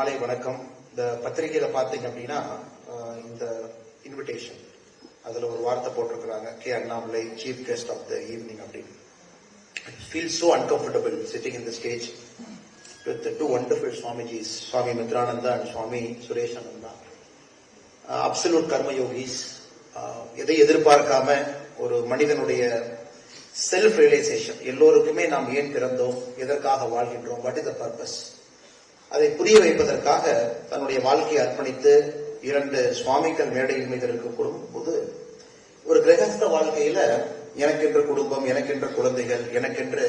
மாலை வணக்கம். இந்த பத்திரிகையில பாத்தீங்க அப்படின்னா இந்த இன்விடேஷன் அதுல ஒரு வார்த்தை போட்டிருக்கிறாங்க. K Annamalai chief guest of the evening அப்படின்னு. Feel so uncomfortable sitting in the stage with two wonderful swamijis Swami Mitrananda and Swami Suresh Sureshananda. Absolute karma எதை எதிர்பார்க்காம ஒரு மனிதனுடைய செல்ஃப் ரியலைசேஷன் எல்லோருக்குமே நாம் ஏன் பிறந்தோம்? எதற்காக வாழ்கின்றோம்? வாட் இஸ் த பர்பஸ் அதை புரிய வைப்பதற்காக தன்னுடைய வாழ்க்கையை அர்ப்பணித்து இரண்டு சுவாமிகள் மேடையின் மீது இருக்கக்கூடும் போது ஒரு கிரகஸ்த வாழ்க்கையில எனக்கென்று குடும்பம் எனக்கென்று குழந்தைகள் எனக்கென்று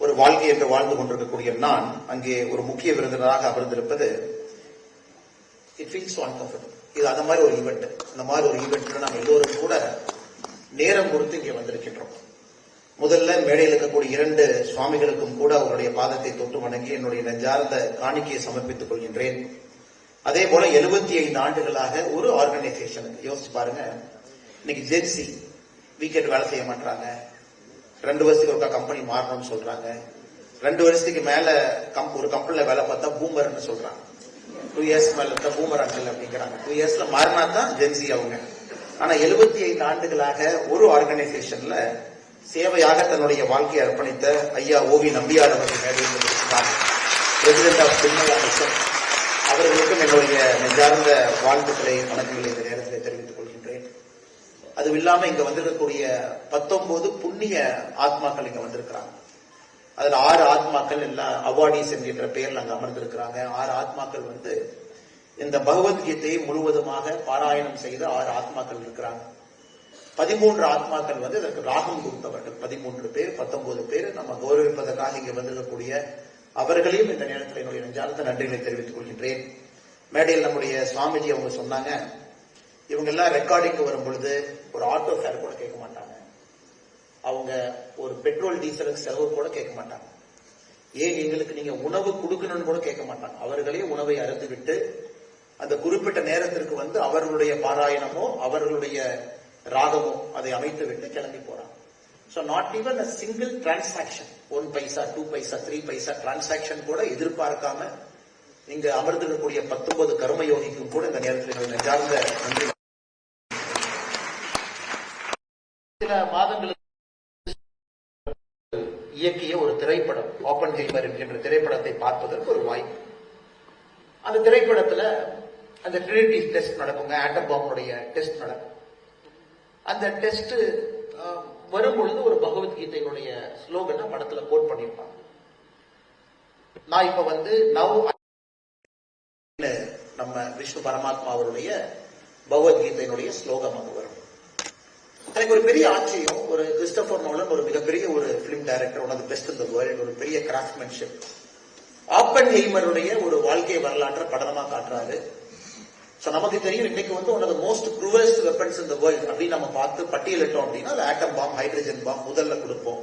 ஒரு வாழ்க்கை என்று வாழ்ந்து கொண்டிருக்கக்கூடிய நான் அங்கே ஒரு முக்கிய விருந்தினராக அமர்ந்திருப்பது இட் ஃபீல்ஸ் அன்கம்ஃபர்டபுள் இது அந்த மாதிரி ஒரு ஈவெண்ட் அந்த மாதிரி ஒரு ஈவெண்ட்ல நாம் எல்லோரும் கூட நேரம் கொடுத்து இங்கே வந்திருக்கின்றோம். முதல்ல மேடையில் இருக்கக்கூடிய இரண்டு சுவாமிகளுக்கும் கூட அவருடைய பாதத்தை தொட்டு வணங்கி என்னுடைய நெஞ்சார்ந்த காணிக்கையை சமர்ப்பித்துக் கொள்கின்றேன். அதே போல 75 ஐந்து ஆண்டுகளாக ஒரு ஆர்கனைசேஷனுக்கு யோசிச்சு பாருங்க. இன்னைக்கு ஜென்சி வீக்கெண்ட் வேலை செய்ய மாட்டாங்க ரெண்டு வருஷத்துக்கு ஒருக்கா கம்பெனி மாறணும்னு சொல்றாங்க. ரெண்டு வருஷத்துக்கு மேல கம்- ஒரு கம்பெனில வேலை பார்த்தா பூமர்னு சொல்றாங்க. டூ இயர்ஸ் மேல இருந்தா பூமர் அங்கல் அப்படிங்கிறாங்க. டூ இயர்ஸ்ல மாறினா தான் ஜென்சி அவங்க. ஆனா 75 ஐந்து ஆண்டுகளாக ஒரு ஆர்கனைசேஷன்ல சேவையாக தன்னுடைய வாழ்க்கையை அர்ப்பணித்த ஐயா ஓவி நம்பியார் அவர்கள் மேடையில் பிரசிடென்ட் ஆஃப் திருமலா அமைச்சர் அவர்களுக்கும் என்னுடைய நெஞ்சார்ந்த வாழ்த்துக்களை வணக்கங்களை இந்த நேரத்தில் தெரிவித்துக் கொள்கின்றேன். அதுவும் இல்லாம இங்க வந்திருக்கக்கூடிய பத்தொன்பது புண்ணிய ஆத்மாக்கள் இங்க வந்திருக்கிறாங்க. அதுல ஆறு ஆத்மாக்கள் எல்லாம் அவார்டிஸ் என்கின்ற பெயர்ல அங்க அமர்ந்திருக்கிறாங்க. ஆறு ஆத்மாக்கள் வந்து இந்த பகவத்கீதையை முழுவதுமாக பாராயணம் செய்த ஆறு ஆத்மாக்கள் இருக்கிறாங்க. பதிமூன்று ஆத்மாக்கள் வந்து இதற்கு ராகம் கொடுத்தவர்கள் பதிமூன்று பேர் பத்தொன்பது பேர். நம்ம கௌரவிப்பதற்காக இங்கே வந்திருக்கக்கூடிய அவர்களையும் இந்த நேரத்தில் என்னுடைய நெஞ்சார்ந்த நன்றிகளை தெரிவித்துக் கொள்கின்றேன். மேடையில் நம்முடைய சுவாமிஜி அவங்க சொன்னாங்க இவங்க எல்லாம் ரெக்கார்டிங்க்கு வரும் பொழுது ஒரு ஆட்டோ ஃபேர் கூட கேட்க மாட்டாங்க. அவங்க ஒரு பெட்ரோல் டீசலுக்கு செலவு கூட கேட்க மாட்டாங்க. ஏன் எங்களுக்கு நீங்க உணவு கொடுக்கணும்னு கூட கேட்க மாட்டாங்க. அவர்களே உணவை அறுத்து விட்டு அந்த குறிப்பிட்ட நேரத்திற்கு வந்து அவர்களுடைய பாராயணமோ அவர்களுடைய ராகமும் அதை அமைத்து விட்டு கிளம்பி போறான். So not even a single transaction one paisa two paisa three paisa transaction கூட எதிர்பார்க்காம நீங்க அமர்ந்திருக்கக்கூடிய பத்தொன்பது கர்மயோகிக்கும் கூட இந்த நேரத்தில் என்னுடைய நெஞ்சார்ந்த நன்றி. சில மாதங்களுக்கு இயக்கிய ஒரு திரைப்படம் ஓப்பன் ஹெய்மர் என்கின்ற திரைப்படத்தை பார்ப்பதற்கு ஒரு வாய்ப்பு. அந்த திரைப்படத்துல அந்த ட்ரினிட்டி டெஸ்ட் நடக்குங்க ஆட்டம் பாம்புடைய டெஸ்ட் நடக்கும். அந்த டெஸ்ட் வரும்பொழுது ஒரு பகவத்கீதையினுடைய ஸ்லோகனை படத்துல கோட் பண்ணியிருப்பாங்க. நான் இப்ப வந்து நவ் நம்ம விஷ்ணு பரமாத்மா அவருடைய பகவத்கீதையினுடைய ஸ்லோகம் அங்கு வரும். எனக்கு ஒரு பெரிய ஆச்சரியம் ஒரு கிறிஸ்டபர் நோலன் ஒரு மிகப்பெரிய ஒரு film director one of best இந்த வேர்ல்ட் ஒரு பெரிய கிராஃப்ட்மேன்ஷிப் ஆப்பன் ஹெய்மருடைய ஒரு வாழ்க்கை வரலாற்றை படமா காட்டுறாரு. ஸோ நமக்கு தெரியும் இன்னைக்கு வந்து one of most cruellest weapons இந்த வேர்ல்ட் அப்படின்னு நம்ம பார்த்து பட்டியலிட்டோம் அப்படின்னா அது ஆட்டம் பாம் ஹைட்ரஜன் பாம் முதல்ல கொடுப்போம்.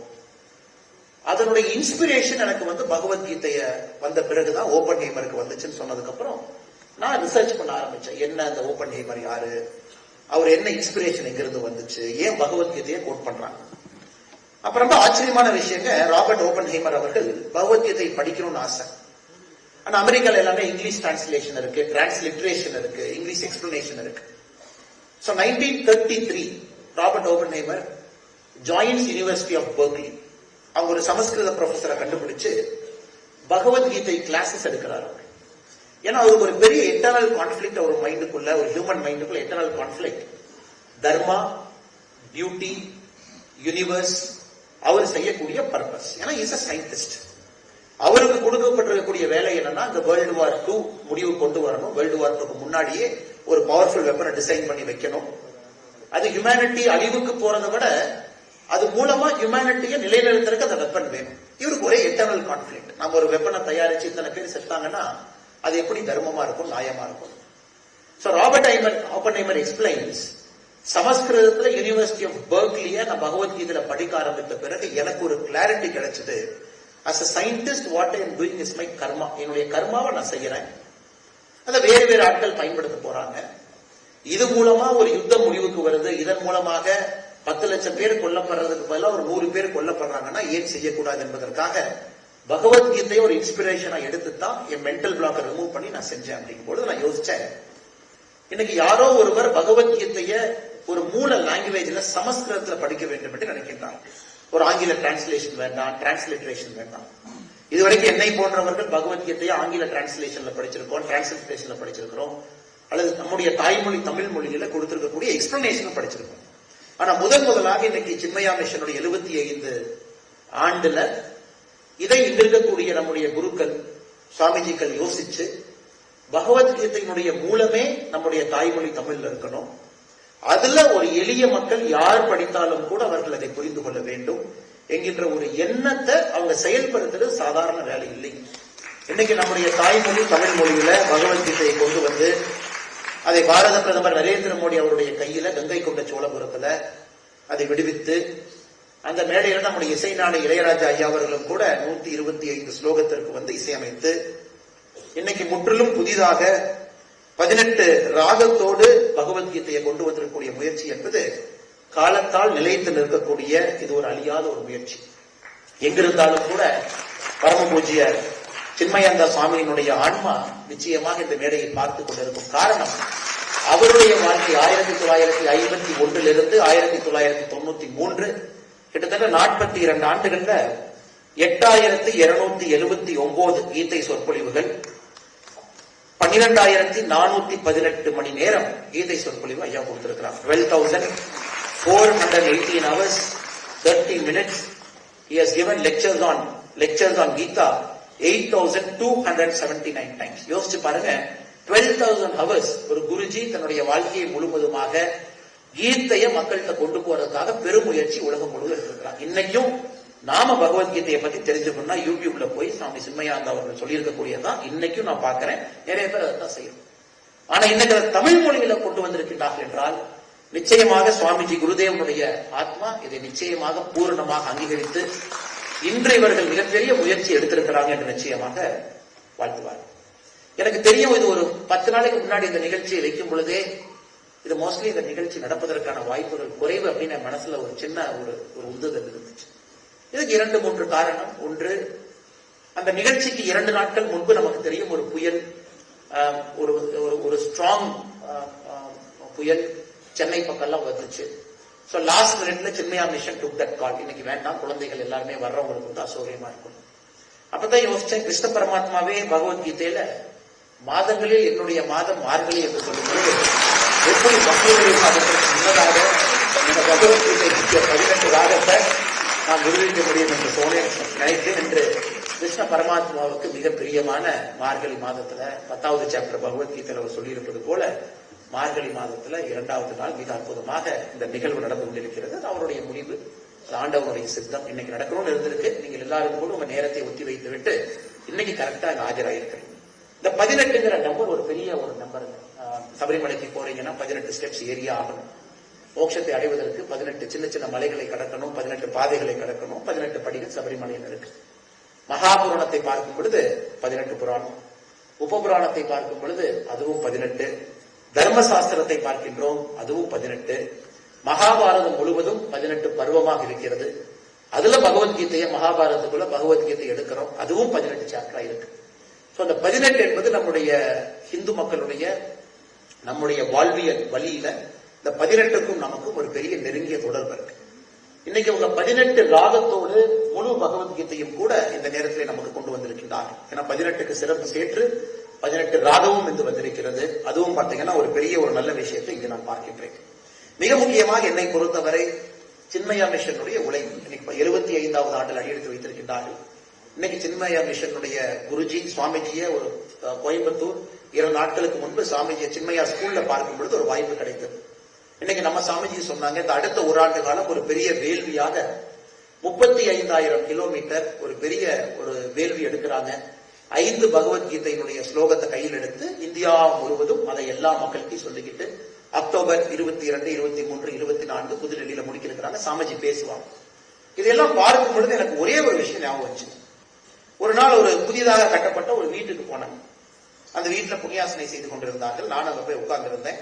அதனுடைய இன்ஸ்பிரேஷன் எனக்கு வந்து பகவத்கீதைய வந்த பிறகுதான் ஓப்பன் ஹேமருக்கு வந்துச்சுன்னு சொன்னதுக்கு அப்புறம் நான் ரிசர்ச் பண்ண ஆரம்பிச்சேன். என்ன அந்த ஓப்பன் ஹேமர் யாரு? அவர் என்ன இன்ஸ்பிரேஷன் எங்கிருந்து வந்துச்சு? ஏன் பகவத்கீதையை கோட் பண்றாங்க? அப்புறம் ரொம்ப ஆச்சரியமான விஷயங்க ராபர்ட் ஓப்பன் ஹேமர் அவர்கள் பகவத்கீதை படிக்கணும்னு ஆசை. ஆனா அமெரிக்கால எல்லாமே இங்கிலீஷ் டிரான்ஸ்லேஷன் இருக்கு டிரான்ஸ்லிட்ரேஷன் இருக்கு இங்கிலீஷ் எக்ஸ்பிளனேஷன் இருக்கு. So nineteen thirty three Robert Oppenheimer joins University of Berkeley அவங்க ஒரு சமஸ்கிருத ப்ரொஃபஸரை கண்டுபிடிச்சு பகவத்கீதை கிளாஸஸ் எடுக்கிறார் அவர். ஏன்னா அவருக்கு ஒரு பெரிய இன்டர்னல் கான்ஃபிளிக் ஒரு மைண்டுக்குள்ள ஒரு human மைண்டுக்குள்ள internal conflict dharma duty universe அவர் செய்யக்கூடிய பர்பஸ் ஏன்னா இஸ் அ சயின்டிஸ்ட் அவருக்கு கொடுக்கப்பட்டிருக்கக்கூடிய வேலை என்னன்னா இந்த வேர்ல்டு வார் டூ முடிவு கொண்டு வரணும். வேர்ல்டு வார் டூக்கு முன்னாடியே ஒரு பவர்ஃபுல் வெப்பனை டிசைன் பண்ணி வைக்கணும். அது ஹியூமனிட்டி அழிவுக்கு போறதை விட அது மூலமா ஹியூமனிட்டியை நிலைநிறுத்துறதுக்கு அந்த வெப்பன் வேணும். இவருக்கு ஒரே இன்டர்னல் கான்ஃபிளிக் நம்ம ஒரு வெப்பனை தயாரிச்சு இத்தனை பேர் செத்தாங்கன்னா அது எப்படி தர்மமா இருக்கும் நியாயமா இருக்கும்? ஸோ ராபர்ட் ஐமர் ஆப்பன் ஐமர் எக்ஸ்பிளைன்ஸ் சமஸ்கிருதத்துல யூனிவர்சிட்டி ஆஃப் பர்க்லிய நான் பகவத்கீதையில படிக்க ஆரம்பித்த பிறகு எனக்கு ஒரு கிளாரிட்டி கிடைச்சது. As a scientist what I am doing is my karma என்னுடைய கர்மாவை நான் செய்யறேன். அதை வேறு வேறு ஆட்கள் பயன்படுத்த போறாங்க. இது மூலமா ஒரு யுத்தம் முடிவுக்கு வருது. இதன் மூலமாக பத்து லட்சம் பேர் கொல்லப்படுறதுக்கு பதிலாக ஒரு நூறு பேர் கொல்லப்படுறாங்கன்னா ஏன் செய்யக்கூடாது என்பதற்காக பகவத்கீதையை ஒரு இன்ஸ்பிரேஷனா எடுத்து தான் என் மென்டல் பிளாக்கை ரிமூவ் பண்ணி நான் செஞ்சேன் அப்படிங்கும்போது நான் யோசிச்சேன். இன்னைக்கு யாரோ ஒருவர் பகவத்கீதையை ஒரு மூல லாங்குவேஜ்ல சமஸ்கிருதத்துல படிக்க வேண்டும் என்று நினைக்கின்றார். ஒரு ஆங்கில டிரான்ஸ்லேஷன் வேண்டாம் டிரான்ஸ்லிட்ரேஷன் வேண்டாம். இதுவரைக்கும் என்னை போன்றவர்கள் பகவத்கீதையை ஆங்கில டிரான்ஸ்லேஷன்ல படிச்சிருக்கோம் டிரான்ஸ்லிட்ரேஷன்ல படிச்சிருக்கிறோம். அல்லது நம்முடைய தாய்மொழி தமிழ் மொழியில கொடுத்திருக்கக்கூடிய எக்ஸ்பிளனேஷன் படிச்சிருக்கோம். ஆனா முதன் முதலாக இன்னைக்கு சின்மயா மிஷனுடைய எழுபத்தி ஐந்து ஆண்டுல இதை இருக்கக்கூடிய நம்முடைய குருக்கள் சுவாமிஜிக்கள் யோசிச்சு பகவத்கீதையினுடைய மூலமே நம்முடைய தாய்மொழி தமிழ்ல இருக்கணும். அதுல ஒரு எளிய மக்கள் யார் படித்தாலும் கூட அவர்கள் அதை புரிந்து கொள்ள வேண்டும் என்கின்ற ஒரு எண்ணத்தை அவங்க செயல்படுத்துறது சாதாரண வேலை இல்லை. இன்னைக்கு நம்முடைய தாய்மொழி தமிழ் மொழியில பகவத்கீதையை கொண்டு வந்து அதை பாரத பிரதமர் நரேந்திர மோடி அவருடைய கையில கங்கை கொண்ட சோழபுரத்துல அதை விடுவித்து அந்த மேடையில் நம்முடைய இசை நாடு இளையராஜா ஐயா அவர்களும் கூட நூத்தி இருபத்தி ஐந்து ஸ்லோகத்திற்கு வந்து இசையமைத்து இன்னைக்கு முற்றிலும் புதிதாக பதினெட்டு ராகத்தோடு பகவத்கீதையை கொண்டு வந்திருக்கக்கூடிய முயற்சி என்பது காலத்தால் நிலைத்து நிற்கக்கூடிய இது ஒரு அழியாத ஒரு முயற்சி. எங்கிருந்தாலும் கூட பரம பூஜ்ய சின்மயந்த சுவாமியினுடைய ஆன்மா நிச்சயமாக இந்த மேடையை பார்த்து கொண்டிருக்கும் காரணம் அவருடைய வாழ்க்கை ஆயிரத்தி தொள்ளாயிரத்தி ஐம்பத்தி ஒன்றிலிருந்து ஆயிரத்தி தொள்ளாயிரத்தி தொண்ணூத்தி மூன்று கிட்டத்தட்ட நாற்பத்தி இரண்டு ஆண்டுகள்ல எட்டாயிரத்தி இருநூத்தி எழுபத்தி ஒன்பது கீதை சொற்பொழிவுகள் பன்னிரெண்டாயிரத்தி நானூத்தி பதினெட்டு மணி நேரம் கீதை சொற்பொழிவு ஐயா கொடுத்திருக்கிறார். Twelve thousand four hundred eighteen hours thirty minutes he has given lectures on lectures on Gita 8279 times. யோசிச்சு பாருங்க 12000 hours ஒரு குருஜி தன்னுடைய வாழ்க்கையை முழுவதுமாக கீதையை மக்கள்கிட்ட கொண்டு போறதுக்காக பெரும் முயற்சி உலகம் முழுவதும் இருக்கிறார் இன்னைக்கும் நாம பகவத்கீதையை பத்தி தெரிஞ்சுக்கணும்னா யூடியூப்ல போய் சுவாமி சின்மயானந்தா அவர்கள் சொல்லியிருக்கக்கூடியதான் இன்னைக்கும் நான் பாக்குறேன் நிறைய பேர் அதான் செய்யணும் ஆனா இன்னைக்கு அதை தமிழ் மொழியில கொண்டு வந்திருக்கின்றார்கள் என்றால் நிச்சயமாக சுவாமிஜி குருதேவனுடைய ஆத்மா இதை நிச்சயமாக பூரணமாக அங்கீகரித்து இன்று இவர்கள் மிகப்பெரிய முயற்சி எடுத்திருக்கிறாங்க என்று நிச்சயமாக வாழ்த்துவார். எனக்கு தெரியும் இது ஒரு பத்து நாளைக்கு முன்னாடி இந்த நிகழ்ச்சியை வைக்கும் பொழுதே இது மோஸ்ட்லி இந்த நிகழ்ச்சி நடப்பதற்கான வாய்ப்புகள் குறைவு அப்படின்னு மனசுல ஒரு சின்ன ஒரு ஒரு உந்துதல் இருந்துச்சு. இதுக்கு இரண்டு மூன்று காரணம். ஒன்று அந்த நிகழ்ச்சிக்கு இரண்டு நாட்கள் முன்பு நமக்கு தெரியும் ஒரு புயல் ஒரு ஒரு- ஒரு ஸ்ட்ராங் புயல் சென்னை பக்கம்லாம் வந்துச்சு. ஸோ லாஸ்ட் மினிட்ல Chinmaya mission took that call இன்னைக்கு வேண்டாம் குழந்தைகள் எல்லாருமே வர்றவங்களுக்கு வந்து அசௌகரியமா இருக்கும். அப்பதான் யோசிச்சேன் கிருஷ்ண பரமாத்மாவே பகவத்கீதையில மாதங்களில் என்னுடைய மாதம் மார்கழி என்று சொல்லும்போது எப்படி மக்களுடைய மாதத்திற்கு முன்னதாக இந்த பகவத்கீதை பதினெட்டு ராகத்தை நான் நிரூபிக்க முடியும் என்று சொன்னேன் நினைத்தேன் என்று கிருஷ்ண பரமாத்மாவுக்கு மிக பிரியமான மார்கழி மாதத்துல பத்தாவது சாப்டர் பகவத்கீதையில் அவர் சொல்லியிருப்பது போல மார்கழி மாதத்துல இரண்டாவது நாள் மிக அற்புதமாக இந்த நிகழ்வு நடந்து கொண்டிருக்கிறது. அது அவருடைய முடிவு. ஆண்டவனுடைய சித்தம். இன்னைக்கு நடக்கணும்னு இருந்திருக்கு. நீங்கள் எல்லாரும் கூட உங்க நேரத்தை ஒத்தி வைத்து விட்டு இன்னைக்கு கரெக்டா அங்க ஆஜராயிருக்கிறீங்க இந்த பதினெட்டுங்கிற நம்பர் ஒரு பெரிய ஒரு நம்பர் சபரிமலைக்கு போறீங்கன்னா பதினெட்டு ஸ்டெப்ஸ் ஏரியா ஆகணும். மோட்சத்தை அடைவதற்கு பதினெட்டு சின்ன சின்ன மலைகளை கடக்கணும் பதினெட்டு பாதைகளை கடக்கணும் பதினெட்டு படிகள் சபரிமலையில் இருக்கு. மகாபுராணத்தை பார்க்கும் பொழுது பதினெட்டு புராணம். உபபுராணத்தை பார்க்கும் பொழுது அதுவும் பதினெட்டு. தர்மசாஸ்திரத்தை பார்க்கின்றோம் அதுவும் பதினெட்டு. மகாபாரதம் முழுவதும் பதினெட்டு பருவமாக இருக்கிறது. அதுல பகவத்கீதையை மகாபாரதத்துக்குள்ள பகவத்கீதை எடுக்கிறோம். அதுவும் பதினெட்டு சாப்டரா இருக்கு. சோ அந்த பதினெட்டு என்பது நம்முடைய இந்து மக்களுடைய நம்முடைய வாழ்வியல் வழியில இந்த பதினெட்டுக்கும் நமக்கும் ஒரு பெரிய நெருங்கிய தொடர்பு இருக்கு. இன்னைக்கு அவங்க பதினெட்டு ராகத்தோடு முழு பகவத்கீதையும் கூட இந்த நேரத்தில் நமக்கு கொண்டு வந்திருக்கின்றார்கள் ஏன்னா பதினெட்டுக்கு சிறப்பு சேற்று பதினெட்டு ராகமும் இங்கு வந்திருக்கிறது. அதுவும் பார்த்தீங்கன்னா ஒரு பெரிய ஒரு நல்ல விஷயத்தை இங்கு நான் பார்க்கின்றேன். மிக முக்கியமாக என்னை பொறுத்தவரை சின்மயா மிஷனுடைய உழைப்பு இன்னைக்கு எழுபத்தி ஐந்தாவது ஆண்டில் அடியெடுத்து வைத்திருக்கின்றார்கள். இன்னைக்கு சின்மயா மிஷனுடைய குருஜி சுவாமிஜியை ஒரு கோயம்புத்தூர் இரண்டு நாட்களுக்கு முன்பு சுவாமிஜியை சின்மயா ஸ்கூல்ல பார்க்கும் பொழுது ஒரு வாய்ப்பு கிடைத்தது. இன்னைக்கு நம்ம சாமிஜி சொன்னாங்க இந்த அடுத்த ஒரு ஆண்டு காலம் ஒரு பெரிய வேள்வியாக முப்பத்தி ஐந்தாயிரம் கிலோமீட்டர் ஒரு பெரிய ஒரு வேள்வி எடுக்கிறாங்க. ஐந்து பகவத்கீதையினுடைய ஸ்லோகத்தை கையில் எடுத்து இந்தியா முழுவதும் அதை எல்லா மக்களுக்கும் சொல்லிக்கிட்டு அக்டோபர் இருபத்தி இரண்டு இருபத்தி மூன்று இருபத்தி நான்கு புதுடெல்லியில முடிக்கிறாங்க சாமிஜி பேசுவாங்க. இதெல்லாம் பார்க்கும் பொழுது எனக்கு ஒரே ஒரு விஷயம் ஞாபகம் வச்சு ஒரு நாள் ஒரு புதிதாக கட்டப்பட்ட ஒரு வீட்டுக்கு போனேன் அந்த வீட்டுல புண்ணியாசனை செய்து கொண்டிருந்தார்கள். நான் அங்க போய் உட்கார்ந்திருந்தேன்.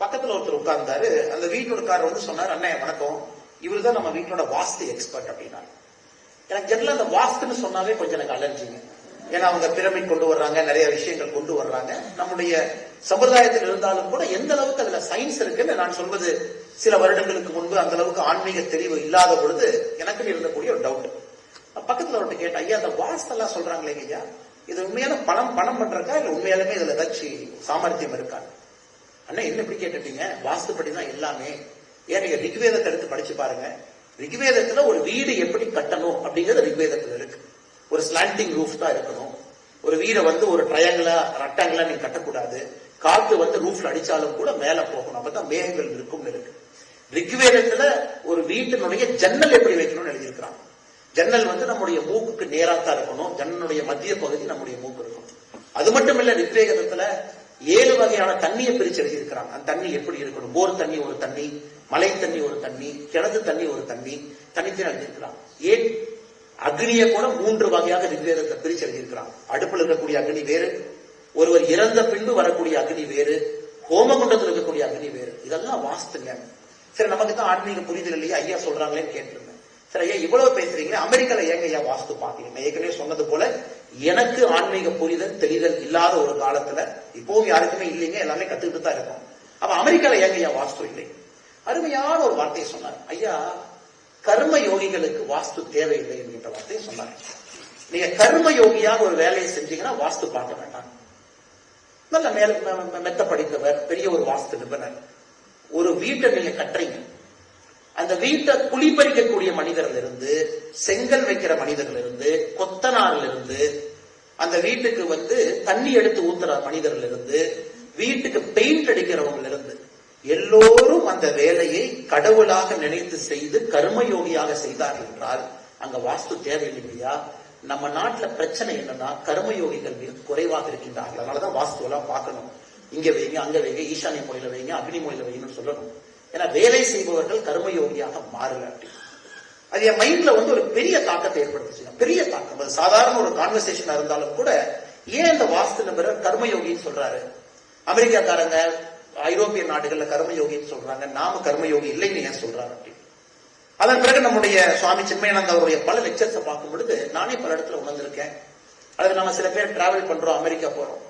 பக்கத்துல ஒருத்தர் உட்கார்ந்தாரு அந்த வீட்டோடக்காரர் வந்து சொன்னார் அண்ணே வணக்கம். இவர் தான் நம்ம வீட்டோட வாஸ்து எக்ஸ்பர்ட் அப்படின்னா எனக்கு ஜென்ரல் அந்த வாஸ்துன்னு சொன்னாவே கொஞ்சம் எனக்கு அலர்ஜிங்க ஏன்னா அவங்க பிரமிட் கொண்டு வர்றாங்க நிறைய விஷயங்கள் கொண்டு வர்றாங்க. நம்முடைய சமுதாயத்தில் இருந்தாலும் கூட எந்த அளவுக்கு அதுல சயின்ஸ் இருக்குன்னு நான் சொல்வது சில வருடங்களுக்கு முன்பு அந்த அளவுக்கு ஆன்மீக தெளிவு இல்லாத பொழுது எனக்கு இருந்தக்கூடிய ஒரு டவுட் பக்கத்துல அவர்கிட்ட கேட்டேன் ஐயா அந்த வாஸ்தெல்லாம் சொல்றாங்களே ஐயா? இது உண்மையான பணம் பணம் பண்றக்கா இல்ல உண்மையாலுமே இதுல ஏதாச்சும் சாமர்த்தியம் இருக்கா? அண்ணா என்ன இப்படி கேட்டுட்டீங்க? வாஸ்துப்படி தான் எல்லாமே. ஏன் நீங்க ரிக்வேதத்தை எடுத்து படிச்சு பாருங்க. ரிக்வேதத்துல ஒரு வீடு எப்படி கட்டணும் அப்படிங்கிறது ரிக்வேதத்துல இருக்கு. ஒரு ஸ்லாண்டிங் ரூஃப் தான் இருக்கணும். ஒரு வீடை வந்து ஒரு ட்ரையாங்கிளா ரெக்டாங்கிளா நீங்க கட்டக்கூடாது. காத்து வந்து ரூஃப்ல அடிச்சாலும் கூட மேல போகணும். அப்பதான் மேகங்கள் இருக்கும்னு இருக்கு. ரிக்வேதத்துல ஒரு வீட்டினுடைய ஜன்னல் எப்படி வைக்கணும்னு எழுதியிருக்கிறான். ஜன்னல் வந்து நம்முடைய மூக்குக்கு நேராத்தான் இருக்கணும். ஜன்னலுடைய மத்திய பகுதி நம்முடைய மூக்கு இருக்கும் அது மட்டும் இல்ல ரிக்வேதத்துல ஏழு வகையான தண்ணியை பிரிச்சு எழுதியிருக்கிறாங்க. அந்த தண்ணி எப்படி இருக்கணும்? போர் தண்ணி ஒரு தண்ணி மலை தண்ணி ஒரு தண்ணி கிணத்து தண்ணி ஒரு தண்ணி தனித்தனி எழுதியிருக்கிறாங்க. ஏன்? அக்னியை கூட மூன்று வகையாக ரிக்வேதத்தை பிரிச்சு எழுதியிருக்கிறாங்க. அடுப்பில் இருக்கக்கூடிய அக்னி வேறு ஒருவர் இறந்த பின்பு வரக்கூடிய அக்னி வேறு ஹோமகுண்டத்தில் இருக்கக்கூடிய அக்னி வேறு. இதெல்லாம் வாஸ்துங்க. சரி நமக்கு தான் ஆன்மீக புரிதல் இல்லையா? ஐயா சொல்றாங்களேன்னு கேட்டிருந்தேன். சரி ஐயா இவ்வளவு பேசுறீங்களே அமெரிக்கால ஏங்க ஐயா வாஸ்து பாக்கீங்க நான் ஏற்கனவே சொன்னது போல எனக்கு ஆன்மீக புரிதல் தெளிதல் இல்லாத ஒரு காலத்துல இப்பவும் யாருக்குமே இல்லைங்க எல்லாமே கத்துக்கிட்டு தான் இருக்கும். அப்ப அமெரிக்கால ஏங்க ஐயா வாஸ்து இல்லை? அருமையான ஒரு வார்த்தையை சொன்னார். ஐயா கர்ம யோகிகளுக்கு வாஸ்து தேவையில்லை என்கின்ற வார்த்தையை சொன்னார். நீங்க கர்ம யோகியாக ஒரு வேலையை செஞ்சீங்கன்னா வாஸ்து பார்க்க வேண்டாம். நல்ல மேல மெத்த படித்தவர் பெரிய ஒரு வாஸ்து நிபுணர். ஒரு வீட்டை நீங்க கட்டுறீங்க. அந்த வீட்டை குளிப்பறிக்கக்கூடிய மனிதர்ல இருந்து செங்கல் வைக்கிற மனிதர்ல இருந்து கொத்தனார்ல இருந்து அந்த வீட்டுக்கு வந்து தண்ணி எடுத்து ஊத்துற மனிதர்ல இருந்து வீட்டுக்கு பெயிண்ட் அடிக்கிறவங்கல இருந்து எல்லோரும் அந்த வேலையை கடவுளாக நினைத்து செய்து கர்மயோகியாக செய்தார்கள் என்றால் அங்க வாஸ்து தேவையில்லையா நம்ம நாட்டுல பிரச்சனை என்னன்னா கர்மயோகிகள் மிக குறைவாக இருக்கின்றார்கள். அதனாலதான் வாஸ்து எல்லாம் பார்க்கணும். இங்க வைங்க அங்க வைங்க ஈசானிய மொழியில வைங்க அக்னி மொழியில வைங்கன்னு சொல்லணும். ஏன்னா வேலை செய்பவர்கள் கர்மயோகியாக மாறல அப்படி அது என் மைண்ட்ல வந்து ஒரு பெரிய தாக்கத்தை ஏற்படுத்துச்சு. பெரிய தாக்கம். அது சாதாரண ஒரு கான்வர்சேஷனா இருந்தாலும் கூட ஏன் இந்த வாஸ்து நபர் கர்மயோகின்னு சொல்றாரு? அமெரிக்காக்காரங்க ஐரோப்பிய நாடுகள்ல கர்மயோகின்னு சொல்றாங்க. நாம கர்மயோகி இல்லைன்னு ஏன் சொல்றாரு அப்படின்னு அதன் பிறகு நம்முடைய சுவாமி சின்மயானந்த அவருடைய பல லெக்சர்ஸை பார்க்கும் பொழுது நானே பல இடத்துல உணர்ந்திருக்கேன். அது நம்ம சில பேர் டிராவல் பண்றோம் அமெரிக்கா போறோம்.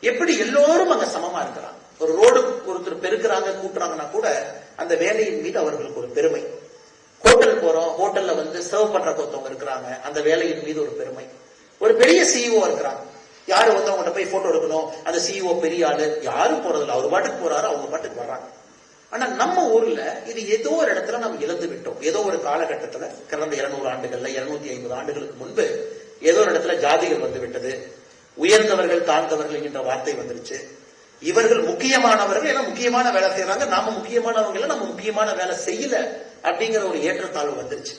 எப்படி எல்லோரும் அங்க சமமா இருக்கிறாங்க ஒரு ரோடு ஒருத்தர் பெருக்கிறாங்க கூட்டுறாங்கன்னா கூட அந்த வேலையின் மீது அவர்களுக்கு ஒரு பெருமை. ஹோட்டல் போறோம் ஹோட்டல்ல வந்து சர்வ் பண்ற ஒருத்தவங்க இருக்கிறாங்க அந்த வேலையின் மீது ஒரு பெருமை. ஒரு பெரிய சிஇஓ இருக்கிறாங்க. யாரு வந்து அவங்ககிட்ட போய் போட்டோ எடுக்கணும்? அந்த சிஇஓ பெரிய ஆளு. யாரும் போறதில்ல. அவர் பாட்டுக்கு போறாரு அவங்க பாட்டுக்கு வர்றாங்க. ஆனா நம்ம ஊர்ல இது ஏதோ ஒரு இடத்துல நம்ம இழந்து விட்டோம். ஏதோ ஒரு காலகட்டத்துல கடந்த இருநூறு ஆண்டுகள்ல இருநூத்தி ஐம்பது ஆண்டுகளுக்கு முன்பு ஏதோ ஒரு இடத்துல ஜாதிகள் வந்து விட்டது. உயர்ந்தவர்கள் தாழ்ந்தவர்கள் என்கின்ற வார்த்தை வந்துருச்சு. இவர்கள் முக்கியமானவர்கள் ஏன்னா முக்கியமான வேலை செய்யறாங்க நாம முக்கியமானவங்க நம்ம முக்கியமான வேலை செய்யல அப்படிங்கிற ஒரு ஏற்றத்தாழ்வு வந்துருச்சு.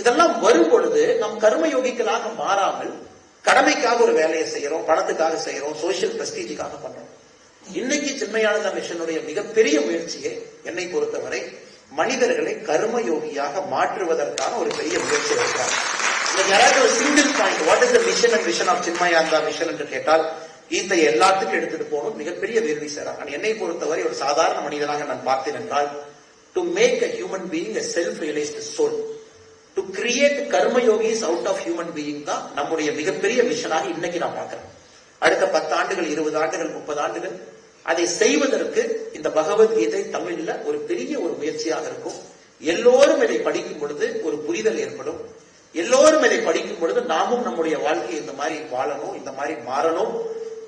இதெல்லாம் வரும் பொழுது நம் கர்மயோகிகளாக மாறாமல் கடமைக்காக ஒரு வேலையை செய்யறோம் பணத்துக்காக செய்யறோம் சோசியல் பிரஸ்டீஜுக்காக பண்றோம். இன்னைக்கு சின்மயானந்த மிஷனுடைய மிகப்பெரிய முயற்சியை என்னை பொறுத்தவரை மனிதர்களை கர்மயோகியாக மாற்றுவதற்கான ஒரு பெரிய முயற்சி இருக்காங்க. இந்த யாராவது ஒரு single point what is the mission and vision of Chinmayananda mission என்று கேட்டால் இதை எல்லாத்துக்கும் எடுத்துட்டு போகணும். மிகப்பெரிய வேள்வி சேரா. என்னை பொறுத்தவரை ஒரு சாதாரண மனிதனாக நான் பார்த்தேன் என்றால் to make a human being a self realised soul to create karmayogis out of human being தான் நம்முடைய மிகப்பெரிய விஷனாக இன்னைக்கு நான் பார்க்கிறேன். அடுத்த பத்து ஆண்டுகள் இருபது ஆண்டுகள் முப்பது ஆண்டுகள் அதை செய்வதற்கு இந்த பகவத்கீதை தமிழ்ல ஒரு பெரிய ஒரு முயற்சியாக இருக்கும். எல்லோரும் இதை படிக்கும் பொழுது ஒரு புரிதல் ஏற்படும். எல்லோரும் இதை படிக்கும் பொழுது நாமும் நம்முடைய வாழ்க்கையை இந்த மாதிரி வாழணும் இந்த மாதிரி மாறணும்.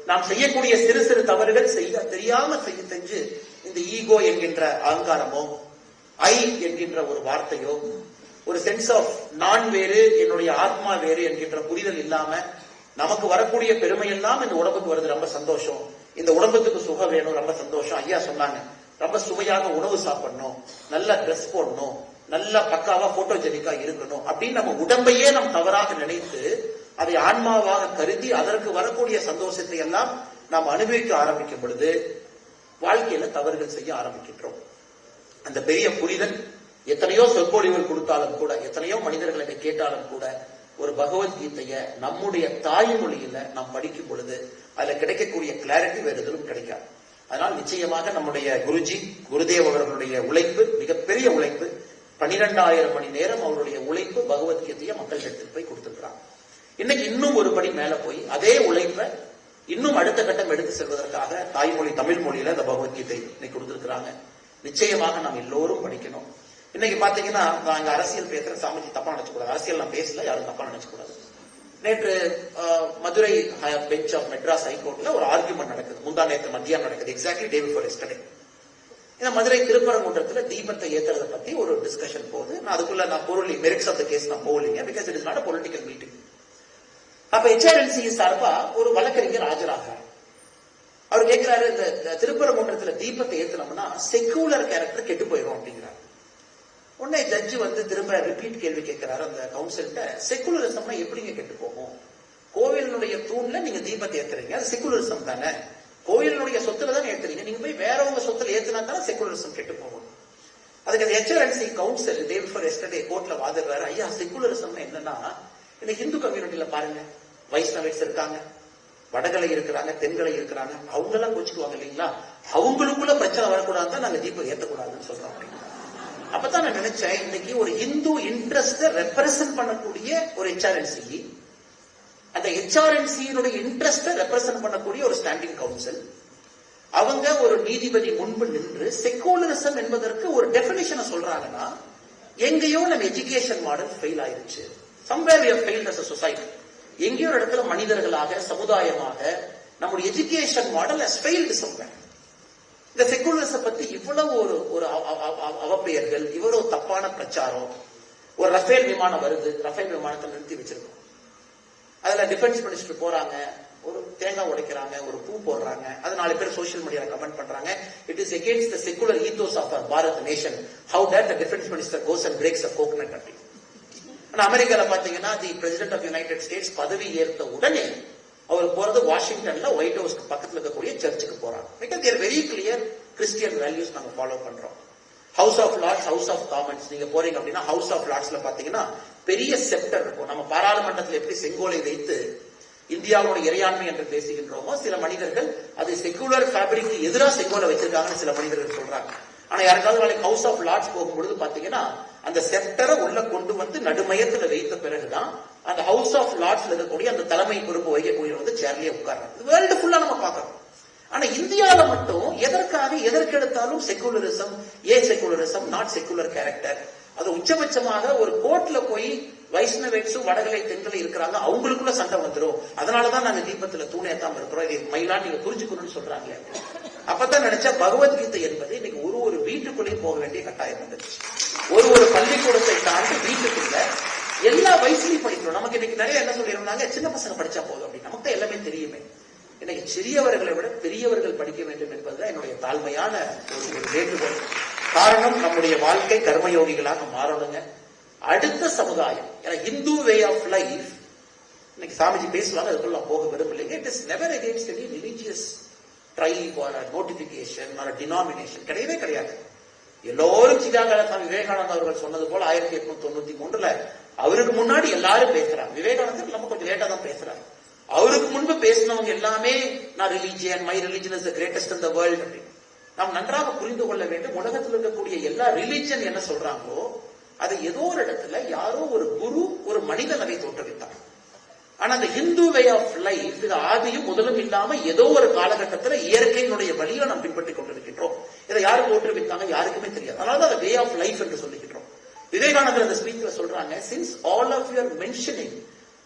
நாம் செய்யக்கூடிய சிறு சிறு தவறுகள் செய்ய தெரியாம செய்ய செஞ்சு இந்த ஈகோ என்கின்ற அகங்காரமோ ஐ என்கின்ற ஒரு வார்த்தையோ ஒரு சென்ஸ் ஆஃப் நான் வேறு என்னுடைய ஆத்மா வேறு என்கின்ற புரிதல் இல்லாம நமக்கு வரக்கூடிய பெருமை எல்லாம் இந்த உடம்புக்கு வருது. ரொம்ப சந்தோஷம். இந்த உடம்புக்கு சுகம் வேணும். ரொம்ப சந்தோஷம். ஐயா சொன்னாங்க. ரொம்ப சுவையாக உணவு சாப்பிடணும். நல்ல ட்ரெஸ் போடணும். நல்ல பக்காவா போட்டோஜெனிக்கா இருக்கணும். அப்படின்னு நம்ம உடம்பையே நம் தவறாக நினைத்து அதை ஆன்மாவாக கருதி அதற்கு வரக்கூடிய சந்தோஷத்தை எல்லாம் நாம் அனுபவிக்க ஆரம்பிக்கும் பொழுது வாழ்க்கையில தவறுகள் செய்ய ஆரம்பிக்கின்றோம். அந்த பெரிய புரிதல் எத்தனையோ சொற்பொழிவுகள் கொடுத்தாலும் கூட எத்தனையோ மனிதர்களை கேட்டாலும் கூட ஒரு பகவத்கீதைய நம்முடைய தாய்மொழியில நாம் படிக்கும் பொழுது அதுல கிடைக்கக்கூடிய கிளாரிட்டி வேறு எதிலும் கிடைக்காது. அதனால் நிச்சயமாக நம்முடைய குருஜி குருதேவ் அவர்களுடைய உழைப்பு மிகப்பெரிய உழைப்பு பனிரெண்டாயிரம் மணி நேரம் அவருடைய உழைப்பு பகவத்கீதையை மக்களிடத்தில் போய் இன்னைக்கு இன்னும் ஒரு படி மேல போய் அதே உழைப்ப இன்னும் அடுத்த கட்டம் எடுத்து செல்வதற்காக தாய்மொழி தமிழ் மொழியில இந்த பகவத்கீதை இன்னைக்கு கொடுத்திருக்கிறாங்க. நிச்சயமாக நாம் எல்லோரும் படிக்கணும். இன்னைக்கு பாத்தீங்கன்னா நாங்க அரசியல் பேசுற சாமிஜி தப்பா நினைச்சக்கூடாது. அரசியல் நான் பேசல யாரும் தப்பா நினைச்சக்கூடாது. நேற்று மதுரை பெஞ்ச் ஆஃப் மெட்ராஸ் ஹைகோர்ட்ல ஒரு ஆர்குமெண்ட் நடக்குது. முந்தா நேற்று மத்தியானம் நடக்குது. எக்ஸாக்ட்லி டே பிஃபோர் எஸ்டர்டே இந்த மதுரை திருப்பரங்குன்றத்துல தீபத்தை ஏத்துறதை பத்தி ஒரு டிஸ்கஷன் போகுது. நான் அதுக்குள்ள நான் பொருள் மெரிட்ஸ் ஆஃப் த கேஸ் நான் போகலீங்க because it is not political meeting அப்ப ஹெச்ஆர்எல்சி சார்பா ஒரு வழக்கறிஞர் ஆஜராகிறார். அவர் கேட்கிறாரு இந்த திருப்பரங்குன்றத்துல தீபத்தை ஏத்துனோம்னா செக்குலர் கேரக்டர் கெட்டு போயிடும் அப்படிங்கிறார். உடனே ஜட்ஜி வந்து திரும்ப ரிப்பீட் கேள்வி கேட்கிறாரு அந்த கவுன்சில்கிட்ட செக்குலரிசம்னா எப்படிங்க கெட்டு போகும்? கோவிலினுடைய தூண்ல நீங்க தீபத்தை ஏத்துறீங்க அது செக்குலரிசம் தானே. கோயிலினுடைய சொத்துல தானே ஏத்துறீங்க நீங்க போய் வேறவங்க சொத்துல ஏத்துனா தானே செக்குலரிசம் கெட்டு போகும். அதுக்கு அந்த HRNC council day before yesterday கோர்ட்ல வாதிடுறாரு ஐயா செக்குலரிசம் என்னன்னா இந்த ஹிந்து கம்யூனிட்டியில பாருங்க வைஷ்ணவிட்ஸ் இருக்காங்க வடகலை இருக்கிறாங்க தென்கலை இருக்கிறாங்க அவங்க எல்லாம் கோச்சுக்குவாங்க இல்லைங்களா? அவங்களுக்குள்ள பிரச்சனை தான் நாங்க தீபம் ஏத்தக்கூடாதுன்னு சொல்றோம். அப்பதான் நான் நினைச்சேன் இன்னைக்கு ஒரு இந்து இன்ட்ரெஸ்ட ரெப்ரசன்ட் பண்ணக்கூடிய ஒரு ஹெச்ஆர்என்சி அந்த ஹெச்ஆர்என்சியினுடைய இன்ட்ரெஸ்ட ரெப்ரசன்ட் பண்ணக்கூடிய ஒரு ஸ்டாண்டிங் கவுன்சில் அவங்க ஒரு நீதிபதி முன்பு நின்று செக்குலரிசம் என்பதற்கு ஒரு டெபினிஷனை சொல்றாங்கன்னா எங்கேயோ நம்ம எஜுகேஷன் மாடல் ஃபெயில் ஆயிருச்சு. Somewhere we have failed as எங்கேயோ ஒரு இடத்துல மனிதர்களாக சமுதாயமாக நம்முடைய எஜுகேஷன் மாடல் has சொல்றேன் இந்த செக்குலரிசம் பத்தி இவ்வளவு ஒரு ஒரு அவப்பெயர்கள் இவ்வளவு தப்பான பிரச்சாரம். ஒரு ரஃபேல் விமானம் வருது ரஃபேல் விமானத்தை நிறுத்தி வச்சிருக்கோம். அதுல டிஃபென்ஸ் மினிஸ்டர் போறாங்க ஒரு தேங்காய் உடைக்கிறாங்க ஒரு பூ போடுறாங்க அது நாலு பேர் சோஷியல் மீடியால கமெண்ட் பண்றாங்க. It is against the secular ethos of Bharat nation how dare the defence minister goes and breaks a coconut அப்படின்னு ஆனா அமெரிக்கால பாத்தீங்கன்னா the president of United States பதவி ஏற்ற உடனே அவர் போறது வாஷிங்டன்ல ஒயிட் ஹவுஸ்க்கு பக்கத்துல இருக்கக்கூடிய சர்ச்சுக்கு போறாங்க because they're very clear Christian values நாங்க ஃபாலோ பண்றோம். House of Lords House of Commons நீங்க போறீங்க அப்படின்னா ஹவுஸ் ஆஃப் லார்ட்ஸ்ல பாத்தீங்கன்னா பெரிய செப்டர் இருக்கும். நம்ம பாராளுமன்றத்தில் எப்படி செங்கோலை வைத்து இந்தியாவோட இறையாண்மை என்று பேசுகின்றோமோ சில மனிதர்கள் அது செக்குலர் ஃபேப்ரிக்கு எதிராக செங்கோலை வச்சிருக்காங்கன்னு சில மனிதர்கள் சொல்றாங்க. ஆனா யாருக்காவது நாளைக்கு ஹவுஸ் ஆஃப் லார்ட்ஸ் போகும்பொழுது பாத்தீங்கன்னா அந்த செப்டரை உள்ள கொண்டு வந்து நடுமையத்துல வைத்த பிறகுதான் அந்த ஹவுஸ் ஆஃப் லார்ட்ஸ்ல இருக்கக்கூடிய அந்த தலைமை பொறுப்பு வகிக்கக்கூடிய வந்து சேர்லயே உட்கார்றாங்க வேர்ல்டு ஃபுல்லா நம்ம பாக்குறோம் ஆனா இந்தியால மட்டும் எதற்காக எதற்கெடுத்தாலும் secularism a secularism not secular character அது உச்சபட்சமாக ஒரு கோர்ட்ல போய் வைஷ்ணவேட்ஸும் வடகலை தென்கலை இருக்கிறாங்க அவங்களுக்குள்ள சண்டை வந்துடும் அதனாலதான் நாங்க தீபத்துல தூணேத்தாம இருக்கிறோம். இதை மயிலா நீங்க புரிஞ்சுக்கணும்னு சொல்றாங்க அப்பதான் நினைச்சா பகவத்கீதை என்பது இன்னைக்கு ஒரு ஒரு வீட்டுக்குள்ளேயும் போக வேண்டிய கட்டாயம் வந்துருச்சு ஒரு ஒரு பள்ளிக்கூடத்தை தாண்டி வீட்டுக்குள்ள எல்லா வயசுலயும் படிக்கிறோம். நமக்கு இன்னைக்கு நிறைய என்ன சொல்லிருந்தாங்க சின்ன பசங்க படிச்சா போதும் அப்படின்னு. நமக்கு தான் எல்லாமே தெரியுமே. இன்னைக்கு சிறியவர்களை விட பெரியவர்கள் படிக்க வேண்டும் என்பதுதான் என்னுடைய தாழ்மையான ஒரு வேண்டுகோள். காரணம் நம்முடைய வாழ்க்கை கர்மயோகிகளாக மாறணுங்க. அடுத்த சமுதாயம் ஏன்னா இந்து வே ஆஃப் லைஃப் இன்னைக்கு சாமிஜி பேசுவாங்க அதுக்குள்ள போக விரும்பலைங்க it is never against any religious tribe or notification or denomination கிடையவே கிடையாது. எல்லோரும் சிதாகால சுவாமி விவேகானந்தா அவர்கள் சொன்னது போல ஆயிரத்தி எட்நூத்தி தொண்ணூத்தி மூன்றுல அவருக்கு முன்னாடி எல்லாரும் பேசுறாங்க. விவேகானந்தர் நம்ம கொஞ்சம் லேட்டா தான் பேசுறாங்க அவருக்கு முன்பு பேசினவங்க எல்லாமே நான் religion my religion is the greatest in the world அப்படின்னு. நாம் நன்றாக புரிந்து கொள்ள வேண்டும். உலகத்தில் இருக்கக்கூடிய எல்லா ரிலீஜன் என்ன சொல்றாங்களோ அது ஏதோ ஒரு இடத்துல யாரோ ஒரு குரு ஒரு மனிதன் அதை தோற்றுவித்தார் ஆனா அந்த ஹிந்து வே ஆஃப் லைஃப் இது ஆதியும் முதலும் இல்லாம ஏதோ ஒரு காலகட்டத்தில் இயற்கையினுடைய வழியை நாம் பின்பற்றி கொண்டிருக்கின்றோம். இதை யாரு தோற்றுவித்தாங்க? யாருக்குமே தெரியாது. அதனால அதை வே ஆஃப் லைஃப் என்று சொல்லிக்கிறோம் விவேகானந்தர் அந்த ஸ்பீச்ல சொல்றாங்க since all of your mentioning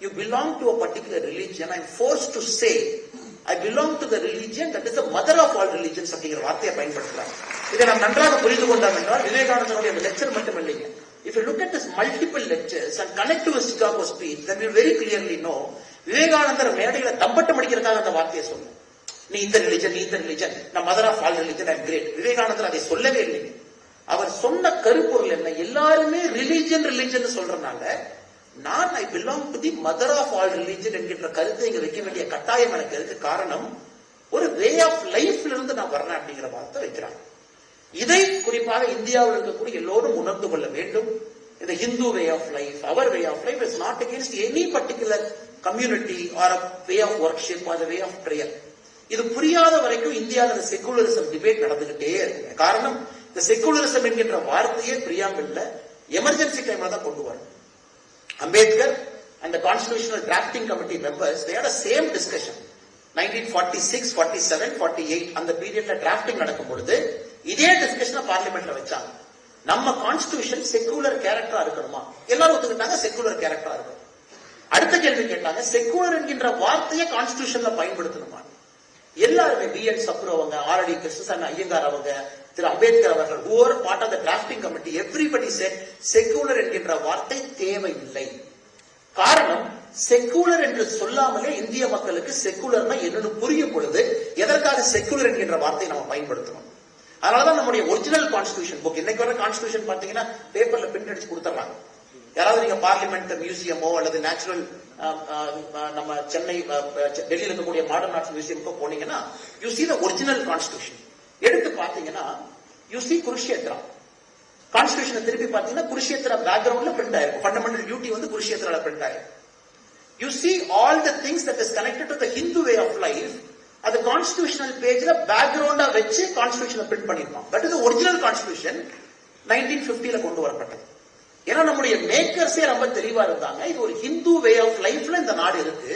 you belong to a particular religion I force to say I belong to the religion that is the mother of all religions அப்படிங்கிற வார்த்தையை பயன்படுத்துறாங்க. இதை நாம் நன்றாக புரிந்து கொண்டோம் என்றால் விவேகானந்தனுடைய லெக்சர் மட்டும் இல்லைங்க If you look at his multiple lectures and connect to his Chicago speech, then you very clearly know விவேகானந்தர் மேடையில தம்பட்டம் அடிக்கிறதுக்காக அந்த வார்த்தையை சொன்ன நீ இந்த ரிலிஜன் நீ இந்த ரிலிஜன் நான் mother of all religion I'm great விவேகானந்தர் அதை சொல்லவே இல்லைங்க. அவர் சொன்ன கருப்பொருள் என்ன? எல்லாருமே ரிலிஜன் ரிலிஜன் சொல்றதுனால நான் I belong to the mother of all religion என்கின்ற கருத்தை இங்க வைக்க வேண்டிய கட்டாயம் எனக்கு இருக்கு காரணம் ஒரு வே ஆஃப் லைஃப்ல இருந்து நான் வரேன் அப்படிங்கிற வார்த்தை வைக்கிறாங்க இதை குறிப்பாக இந்தியாவில் இருக்கக்கூடிய எல்லோரும் உணர்ந்து கொள்ள வேண்டும். இந்த Hindu way of life our way of life is not against any particular community or way of worship or way of prayer இது புரியாத வரைக்கும் இந்தியாவில் இந்த செக்குலரிசம் டிபேட் நடந்துகிட்டே இருக்கு. காரணம் இந்த செக்குலரிசம் என்கின்ற வார்த்தையே பிரியாமல் எமர்ஜென்சி டைம்ல தான் கொண்டு வரணும். Ambedkar and the constitutional drafting committee members, they had a same discussion. 1946, 47, 48 அந்த பீரியட்ல டிராஃப்டிங் நடக்கும் பொழுது இதே டிஸ்கஷனை பார்லிமெண்ட்ல வச்சாங்க. நம்ம கான்ஸ்டிடியூஷன் செக்குலர் கேரக்டரா இருக்கணுமா? எல்லாரும் ஒத்துக்கிட்டாங்க செக்குலர் கேரக்டரா இருக்கணும். அடுத்த கேள்வி கேட்டாங்க செக்குலர் என்கின்ற வார்த்தையை கான்ஸ்டிடியூஷன்ல பயன்படுத்தணுமா? எல்லாருமே பி என் சப்ரு அவங்க ஆர்டி கிருஷ்ணசாமி ஐயங்கார் அவங்க திரு அம்பேத்கர் அவர்கள் ஒவ்வொரு part of the drafting committee everybody said secular என்கின்ற வார்த்தை தேவையில்லை. காரணம் செக்குலர் என்று சொல்லாமலே இந்திய மக்களுக்கு செக்குலர்னா என்னன்னு புரியும் பொழுது எதற்காக செக்குலர் என்கின்ற வார்த்தையை நம்ம பயன்படுத்தணும்? அதனாலதான் நம்முடைய ஒரிஜினல் கான்ஸ்டியூஷன் புக் இன்னைக்கு வர கான்ஸ்டியூஷன் பாத்தீங்கன்னா பேப்பர்ல பிரிண்ட் அடிச்சு கொடுத்துறாங்க யாராவது நீங்க பார்லிமெண்ட் மியூசியமோ அல்லது நேச்சுரல் நம்ம சென்னை டெல்லியில் இருக்கக்கூடிய மாடர்ன் ஆர்ட்ஸ் மியூசியமுக்கோ போனீங்கன்னா you see the original constitution எடுத்து பாத்தீங்கன்னா யூ சி குருஷேத்ரா கான்ஸ்டியூஷனை திருப்பி பாத்தீங்கன்னா குருஷேத்ரா பேக்ரவுண்ட்ல பிரிண்ட் ஆயிருக்கும் ஃபண்டமெண்டல் டியூட்டி வந்து குருஷேத்ரால பிரிண்ட் ஆயிருக்கும் you see all the things that is connected to the Hindu way of life அது கான்ஸ்டியூஷனல் பேஜ்ல பேக்ரவுண்டா வச்சு கான்ஸ்டியூஷனை பிரிண்ட் பண்ணிருப்பான் பட் இது ஒரிஜினல் கான்ஸ்டியூஷன் நைன்டீன் பிப்டியில கொண்டு வரப்பட்டது. ஏன்னா நம்முடைய மேக்கர்ஸே ரொம்ப தெளிவா இருந்தாங்க. இது ஒரு ஹிந்து வே ஆஃப் லைஃப்ல இந்த நாடு இருக்கு.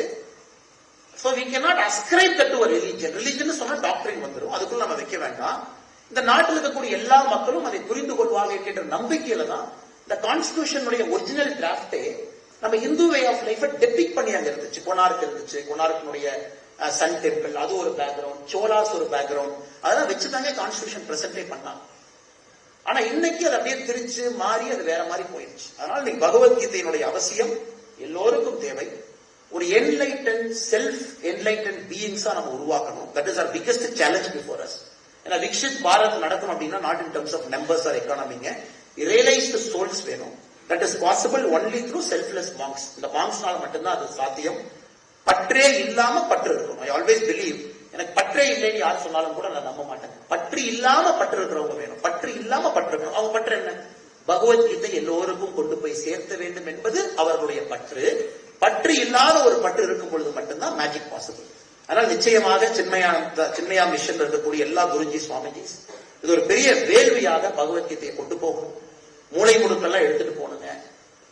So we cannot ascribe that to a religion. Religion சொன்னா டாக்டரின் வந்துடும் அதுக்குள்ள நம்ம வைக்க வேண்டாம். இந்த நாட்டில் இருக்கக்கூடிய எல்லா மக்களும் அதை புரிந்து கொள்வாங்க என்கின்ற நம்பிக்கையில தான் இந்த கான்ஸ்டியூஷனுடைய ஒரிஜினல் டிராஃப்டே நம்ம Hindu way of life depict பண்ணி அங்க இருந்துச்சு. கொனார்க் இருந்துச்சு. கொனார்க்கினுடைய சன் டெம்பிள் அது ஒரு பேக்ரவுண்ட் சோலாஸ் ஒரு பேக்ரவுண்ட் அதெல்லாம் வச்சுதாங்க கான்ஸ்டியூஷன் பிரசன்டே பண்ணாங்க. ஆனா இன்னைக்கு அது அப்படியே திரிச்சு மாறி அது வேற மாதிரி போயிடுச்சு. அதனால இன்னைக்கு பகவத்கீதையினுடைய அவசியம் எல்லோருக்கும் தேவை. ஒரு என்லைட்டன் செல்ஃப் என்லைட்டன் பீயிங்ஸா நம்ம உருவாக்கணும். That is our biggest challenge before us ஏன்னா விக்ஷித் பாரத் நடக்கும் அப்படின்னா not in terms of numbers or எக்கானமிங்க realised souls வேணும். That is possible only through selfless monks இந்த மாங்ஸ்னால மட்டும்தான் அது சாத்தியம். பற்றே இல்லாம பற்று இருக்கும் ஐ ஆல்வேஸ் பிலீவ் எனக்கு பற்றே இல்லைன்னு யார் சொன்னாலும் கூட நான் நம்ப மாட்டேன். பற்று இல்லாம பற்று இருக்கிறவங்க வேணும். பற்று இல்லாம பற்று இருக்கணும். அவங்க பற்று என்ன? பகவத்கீதை எல்லோருக்கும் கொண்டு போய் சேர்த்த வேண்டும் என்பது அவர்களுடைய பற்று. பற்று இல்லாத ஒரு பற்று இருக்கும் பொழுது மட்டும்தான் மேஜிக் பாசிபிள் அதனால் நிச்சயமாக சின்மயா சின்மயா மிஷன் இருக்கக்கூடிய எல்லா குருஜி சுவாமிஜிஸ் இது ஒரு பெரிய வேள்வியாக பகவத்கீதையை கொண்டு போகணும். மூளை முழுக்கெல்லாம் எடுத்துட்டு போகணுங்க.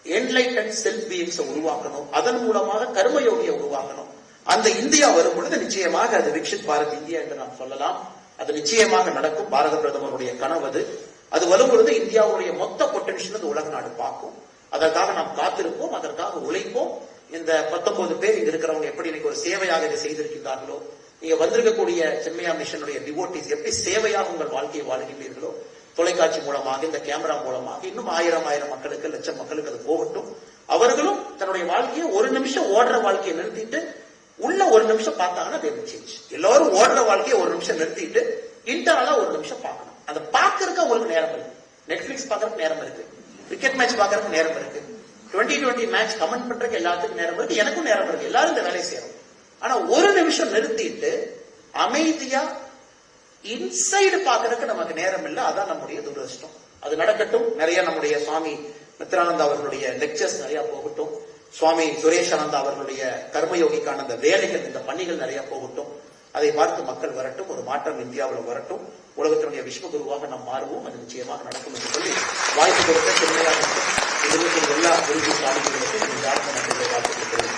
என்லைட்டன் செல்ஃப் பீயிங்ஸை உருவாக்கணும். அதன் மூலமாக கர்மயோகியை உருவாக்கணும். அந்த இந்தியா வரும் பொழுது நிச்சயமாக அது விக்ஷித் பாரத் இந்தியா என்று நாம் சொல்லலாம். அது நிச்சயமாக நடக்கும். பாரத பிரதமருடைய கனவு அது. அது வரும் பொழுது இந்தியாவுடைய மொத்த பொட்டன்ஷியல் அந்த உலக நாடு பார்க்கும். அதற்காக நாம் காத்திருப்போம். அதற்காக உழைப்போம். இந்த 19 பேர் இங்க இருக்கிறவங்க எப்படி இன்னைக்கு ஒரு சேவையாக இதை செய்திருக்கின்றார்களோ நீங்க வந்திருக்கக்கூடிய செம்மையா மிஷனுடைய டிவோட்டிஸ் எப்படி சேவையாக உங்கள் வாழ்க்கையை வாழ்கின்றீர்களோ தொலைக்காட்சி மூலமாக இந்த கேமரா மூலமாக இன்னும் ஆயிரம் ஆயிரம் மக்களுக்கு லட்சம் மக்களுக்கு அது போகட்டும். அவர்களும் தன்னுடைய வாழ்க்கையை ஒரு நிமிஷம் ஓடுற வாழ்க்கையை நிறுத்திட்டு உள்ள ஒரு நிமிஷம் பார்த்தாங்கன்னா சேஞ்ச் எல்லாரும் ஓடுற வாழ்க்கையை ஒரு நிமிஷம் நிறுத்திட்டு இன்டர்னலா ஒரு நிமிஷம் பார்க்கணும். அதை பார்க்கறதுக்கு உங்களுக்கு நேரம் இருக்கு. நெட்ஃபிளிக்ஸ் பார்க்கறதுக்கு நேரம் இருக்கு. கிரிக்கெட் மேட்ச் பார்க்கறதுக்கு நேரம் இருக்கு. டுவெண்ட்டி டுவெண்ட்டி மேட்ச் கமெண்ட் பண்றதுக்கு எல்லாத்துக்கும் நேரம் இருக்கு எனக்கும் நேரம் இருக்கு எல்லாரும் இந்த வேலையை செய்யறோம். ஆனா ஒரு நிமிஷம் நிறுத்திட்டு அமைதியா இன்சைடு பார்க்கறதுக்கு நமக்கு நேரம் இல்லை அதான் நம்முடைய துரதிருஷ்டம். அது நடக்கட்டும். நிறைய நம்முடைய சுவாமி மித்ரானந்தா அவர்களுடைய லெக்சர்ஸ் நிறைய போகட்டும். சுவாமி சுரேஷானந்தா அவர்களுடைய கர்மயோகிக்கான அந்த வேலைகள் இந்த பணிகள் நிறைய போகட்டும். அதை பார்த்து மக்கள் வரட்டும். ஒரு மாற்றம் இந்தியாவில் வரட்டும். உலகத்தினுடைய விஸ்வகுருவாக நாம் மாறுவோம். அது நிச்சயமாக நடக்கும் என்று சொல்லி வாய்ப்பு கொடுத்த திருமையாக எல்லா குருஜி சுவாமிகளுக்கும் இந்த வாழ்க்கை வாழ்த்துக்களை